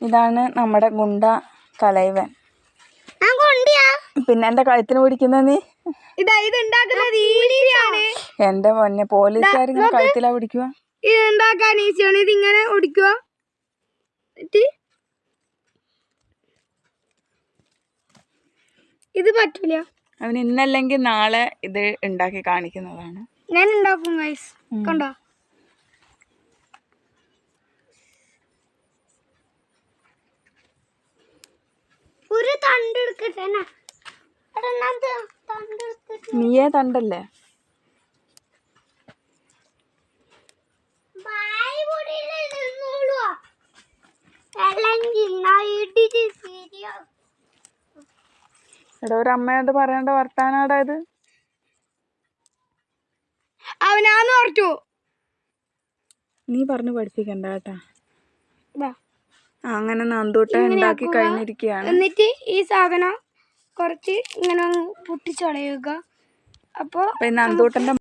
ഇതാണ് നമ്മുടെ ഗുണ്ട കലൈവൻ പിന്നെ എന്റെ കഴുത്തിന് പിടിക്കുന്ന നീ? ഇതാ ഇത് ഉണ്ടാക്കുന്നത് ഈസിയാണ് എന്റെ പൊന്നെ പോലീസുകാർ ഇങ്ങനെ കഴുത്തിലാ പിടിക്കുക ഇത് ഉണ്ടാക്കാൻ ഈസിയാണ് ഇത് ഇങ്ങനെ ഒടിക്കുക ഇത് പറ്റൂല. അവൻ ഇന്നല്ലെങ്കിൽ നാളെ ഇത് ഉണ്ടാക്കി കാണിക്കുന്നതാണ്. ഞാൻ ഉണ്ടാക്കും ഗൈസ് കണ്ടോ? ഒരു തണ്ട് എടുക്കട്ടെ നീയേ തണ്ടല്ലേ? എടാ ഒരു അമ്മയോട് പറയണ്ട വർത്താനാടാ ഇത്. അവനാന്ന് പറഞ്ഞു നീ പറഞ്ഞു പഠിപ്പിക്കണ്ട കേട്ടാ. അങ്ങനെ നന്ദൂട്ട ഉണ്ടാക്കി കഴിഞ്ഞിരിക്കുകയാണ്. എന്നിട്ട് ഈ സാധനം കുറച്ച് ഇങ്ങനെ പൊട്ടിച്ചളയുക. അപ്പോൾ നന്തൂട്ടന്റെ